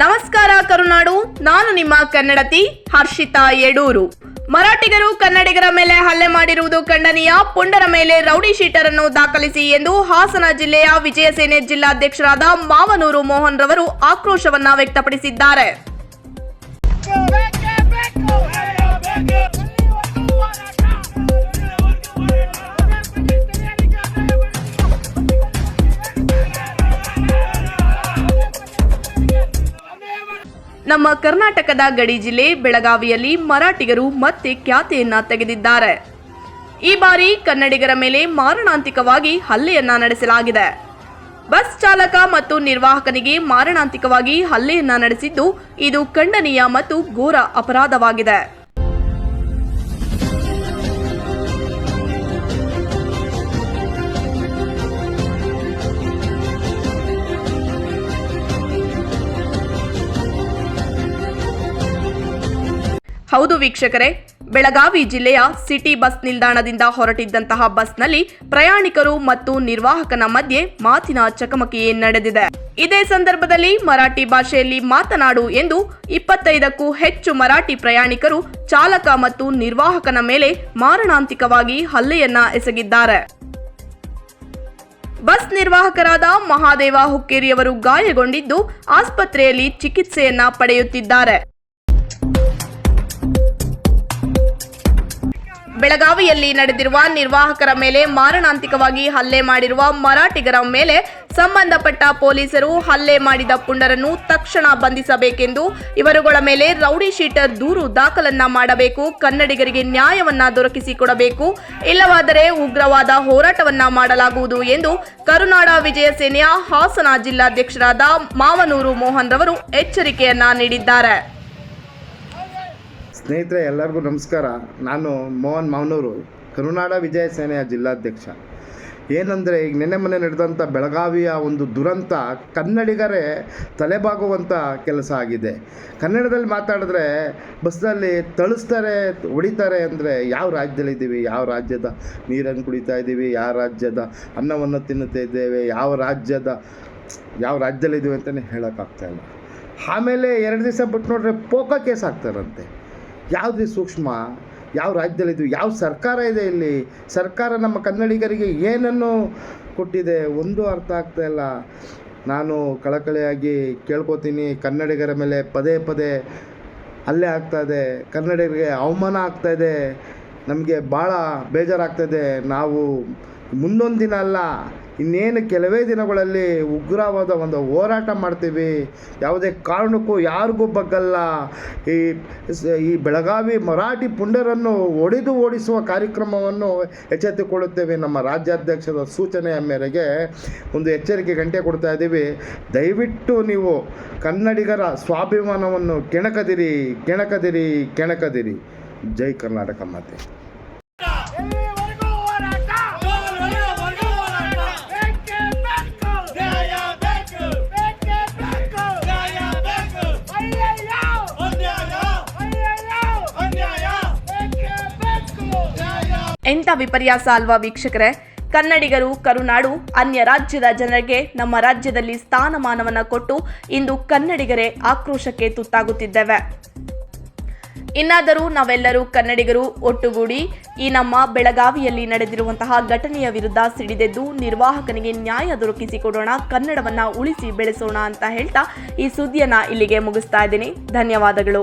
ನಮಸ್ಕಾರ ಕರುನಾಡು, ನಾನು ನಿಮ್ಮ ಕನ್ನಡತಿ ಹರ್ಷಿತಾ ಯಡೂರು. ಮರಾಠಿಗರು ಕನ್ನಡಿಗರ ಮೇಲೆ ಹಲ್ಲೆ ಮಾಡಿರುವುದು ಖಂಡನೀಯ. ಪುಂಡರ ಮೇಲೆ ರೌಡಿ ಶೀಟರ್ ಅನ್ನು ದಾಖಲಿಸಿ ಎಂದು ಹಾಸನ ಜಿಲ್ಲೆಯ ವಿಜಯಸೇನೆ ಜಿಲ್ಲಾಧ್ಯಕ್ಷರಾದ ಮಾವನೂರು ಮೋಹನ್ ರವರು ಆಕ್ರೋಶವನ್ನ ವ್ಯಕ್ತಪಡಿಸಿದ್ದಾರೆ. ನಮ್ಮ ಕರ್ನಾಟಕದ ಗಡಿ ಜಿಲ್ಲೆ ಬೆಳಗಾವಿಯಲ್ಲಿ ಮರಾಠಿಗರು ಮತ್ತೆ ಖ್ಯಾತಿಯನ್ನ ತೆಗೆದಿದ್ದಾರೆ. ಈ ಬಾರಿ ಕನ್ನಡಿಗರ ಮೇಲೆ ಮಾರಣಾಂತಿಕವಾಗಿ ಹಲ್ಲೆಯನ್ನ ನಡೆಸಲಾಗಿದೆ. ಬಸ್ ಚಾಲಕ ಮತ್ತು ನಿರ್ವಾಹಕನಿಗೆ ಮಾರಣಾಂತಿಕವಾಗಿ ಹಲ್ಲೆಯನ್ನ ನಡೆಸಿದ್ದು ಇದು ಖಂಡನೀಯ ಮತ್ತು ಘೋರ ಅಪರಾಧವಾಗಿದೆ. ಹೌದು ವೀಕ್ಷಕರೇ, ಬೆಳಗಾವಿ ಜಿಲ್ಲೆಯ ಸಿಟಿ ಬಸ್ ನಿಲ್ದಾಣದಿಂದ ಹೊರಟಿದ್ದಂತಹ ಬಸ್ನಲ್ಲಿ ಪ್ರಯಾಣಿಕರು ಮತ್ತು ನಿರ್ವಾಹಕನ ಮಧ್ಯೆ ಮಾತಿನ ಚಕಮಕಿ ನಡೆದಿದೆ. ಇದೇ ಸಂದರ್ಭದಲ್ಲಿ ಮರಾಠಿ ಭಾಷೆಯಲ್ಲಿ ಮಾತನಾಡು ಎಂದು ಇಪ್ಪತ್ತೈದಕ್ಕೂ ಹೆಚ್ಚು ಮರಾಠಿ ಪ್ರಯಾಣಿಕರು ಚಾಲಕ ಮತ್ತು ನಿರ್ವಾಹಕನ ಮೇಲೆ ಮಾರಣಾಂತಿಕವಾಗಿ ಹಲ್ಲೆಯನ್ನ ಎಸಗಿದ್ದಾರೆ. ಬಸ್ ನಿರ್ವಾಹಕರಾದ ಮಹಾದೇವ ಹುಕ್ಕೇರಿಯವರು ಗಾಯಗೊಂಡಿದ್ದು ಆಸ್ಪತ್ರೆಯಲ್ಲಿ ಚಿಕಿತ್ಸೆಯನ್ನ ಪಡೆಯುತ್ತಿದ್ದಾರೆ. ಬೆಳಗಾವಿಯಲ್ಲಿ ನಡೆದಿರುವ ನಿರ್ವಾಹಕರ ಮೇಲೆ ಮಾರಣಾಂತಿಕವಾಗಿ ಹಲ್ಲೆ ಮಾಡಿರುವ ಮರಾಠಿಗರ ಮೇಲೆ ಸಂಬಂಧಪಟ್ಟ ಪೊಲೀಸರು ಹಲ್ಲೆ ಮಾಡಿದ ಪುಂಡರನ್ನು ತಕ್ಷಣ ಬಂಧಿಸಬೇಕೆಂದು ಇವರುಗಳ ಮೇಲೆ ರೌಡಿ ಶೀಟರ್ ದೂರು ದಾಖಲನ್ನ ಮಾಡಬೇಕು, ಕನ್ನಡಿಗರಿಗೆ ನ್ಯಾಯವನ್ನ ದೊರಕಿಸಿಕೊಡಬೇಕು, ಇಲ್ಲವಾದರೆ ಉಗ್ರವಾದ ಹೋರಾಟವನ್ನ ಮಾಡಲಾಗುವುದು ಎಂದು ಕರುನಾಡ ವಿಜಯ ಸೇನೆಯ ಹಾಸನ ಜಿಲ್ಲಾಧ್ಯಕ್ಷರಾದ ಮಾವನೂರು ಮೋಹನ್ ರವರು ಎಚ್ಚರಿಕೆಯನ್ನ ನೀಡಿದ್ದಾರೆ. ಸ್ನೇಹಿತರೆ, ಎಲ್ಲರಿಗೂ ನಮಸ್ಕಾರ. ನಾನು ಮೋಹನ್ ಮಾವನೂರು, ಕರುನಾಡ ವಿಜಯ ಸೇನೆಯ ಜಿಲ್ಲಾಧ್ಯಕ್ಷ. ಏನಂದರೆ, ಈಗ ನಿನ್ನೆ ಮೊನ್ನೆ ನಡೆದಂಥ ಬೆಳಗಾವಿಯ ಒಂದು ದುರಂತ ಕನ್ನಡಿಗರೇ ತಲೆಬಾಗುವಂಥ ಕೆಲಸ ಆಗಿದೆ. ಕನ್ನಡದಲ್ಲಿ ಮಾತಾಡಿದ್ರೆ, ಬಸ್ನಲ್ಲಿ ತಳಿಸ್ತಾರೆ, ಹೊಡಿತಾರೆ ಅಂದರೆ ಯಾವ ರಾಜ್ಯದಲ್ಲಿದ್ದೀವಿ ಯಾವ ರಾಜ್ಯದ ನೀರನ್ನು ಕುಡಿತಾ ಇದ್ದೀವಿ ಯಾವ ರಾಜ್ಯದ ಅನ್ನವನ್ನು ತಿನ್ನುತ್ತಾ ಇದ್ದೇವೆ? ಯಾವ ರಾಜ್ಯದ, ಯಾವ ರಾಜ್ಯದಲ್ಲಿದ್ದೀವಿ ಅಂತಲೇ ಹೇಳೋಕ್ಕಾಗ್ತಾಯಿಲ್ಲ ಆಮೇಲೆ ಎರಡು ದಿವಸ ಬಿಟ್ಟು ನೋಡ್ರೆ ಪೋಕೋ ಕೇಸ್ ಹಾಕ್ತಾರಂತೆ ಯಾವುದು ಸೂಕ್ಷ್ಮ? ಯಾವ ರಾಜ್ಯದಲ್ಲಿದ್ವಿ ಯಾವ ಸರ್ಕಾರ ಇದೆ ಇಲ್ಲಿ? ಸರ್ಕಾರ ನಮ್ಮ ಕನ್ನಡಿಗರಿಗೆ ಏನನ್ನು ಕೊಟ್ಟಿದೆ? ಒಂದು ಅರ್ಥ ಆಗ್ತಾ ಇಲ್ಲ. ನಾನು ಕಳಕಳಿಯಾಗಿ ಕೇಳ್ಕೊತೀನಿ. ಕನ್ನಡಿಗರ ಮೇಲೆ ಪದೇ ಪದೇ ಹಲ್ಲೆ ಆಗ್ತಾಯಿದೆ ಕನ್ನಡಿಗರಿಗೆ ಅವಮಾನ ಆಗ್ತಾಯಿದೆ ನಮಗೆ ಭಾಳ ಬೇಜಾರಾಗ್ತದೆ. ನಾವು ಮುಂದೊಂದು ದಿನ ಅಲ್ಲ, ಇನ್ನೇನು ಕೆಲವೇ ದಿನಗಳಲ್ಲಿ ಉಗ್ರವಾದ ಒಂದು ಹೋರಾಟ ಮಾಡ್ತೀವಿ. ಯಾವುದೇ ಕಾರಣಕ್ಕೂ ಯಾರಿಗೂ ಬಗ್ಗಲ್ಲ. ಈ ಈ ಬೆಳಗಾವಿ ಮರಾಠಿ ಪುಂಡರನ್ನು ಒಡೆದು ಓಡಿಸುವ ಕಾರ್ಯಕ್ರಮವನ್ನು ಎಚ್ಚೆತ್ತುಕೊಳ್ಳುತ್ತೇವೆ. ನಮ್ಮ ರಾಜ್ಯಾಧ್ಯಕ್ಷರ ಸೂಚನೆಯ ಮೇರೆಗೆ ಒಂದು ಎಚ್ಚರಿಕೆ ಗಂಟೆ ಕೊಡ್ತಾ ಇದ್ದೀವಿ. ದಯವಿಟ್ಟು ನೀವು ಕನ್ನಡಿಗರ ಸ್ವಾಭಿಮಾನವನ್ನು ಕೆಣಕದಿರಿ ಕೆಣಕದಿರಿ ಕೆಣಕದಿರಿ. ಜೈ ಕರ್ನಾಟಕ ಮಾತೆ. ಎಂಥ ವಿಪರ್ಯಾಸ ಅಲ್ವಾ ವೀಕ್ಷಕರೇ? ಕನ್ನಡಿಗರು, ಕರುನಾಡು, ಅನ್ಯ ರಾಜ್ಯದ ಜನರಿಗೆ ನಮ್ಮ ರಾಜ್ಯದಲ್ಲಿ ಸ್ಥಾನಮಾನವನ್ನು ಕೊಟ್ಟು ಇಂದು ಕನ್ನಡಿಗರೇ ಆಕ್ರೋಶಕ್ಕೆ ತುತ್ತಾಗುತ್ತಿದ್ದೇವೆ. ಇನ್ನಾದರೂ ನಾವೆಲ್ಲರೂ ಕನ್ನಡಿಗರು ಒಟ್ಟುಗೂಡಿ ಈ ನಮ್ಮ ಬೆಳಗಾವಿಯಲ್ಲಿ ನಡೆದಿರುವಂತಹ ಘಟನೆಯ ವಿರುದ್ಧ ಸಿಡಿದೆದ್ದು ನಿರ್ವಾಹಕನಿಗೆ ನ್ಯಾಯ ದೊರಕಿಸಿಕೊಡೋಣ, ಕನ್ನಡವನ್ನ ಉಳಿಸಿ ಬೆಳೆಸೋಣ ಅಂತ ಹೇಳ್ತಾ ಈ ಸುದ್ದಿಯನ್ನ ಇಲ್ಲಿಗೆ ಮುಗಿಸ್ತಾ ಇದ್ದೀನಿ. ಧನ್ಯವಾದಗಳು.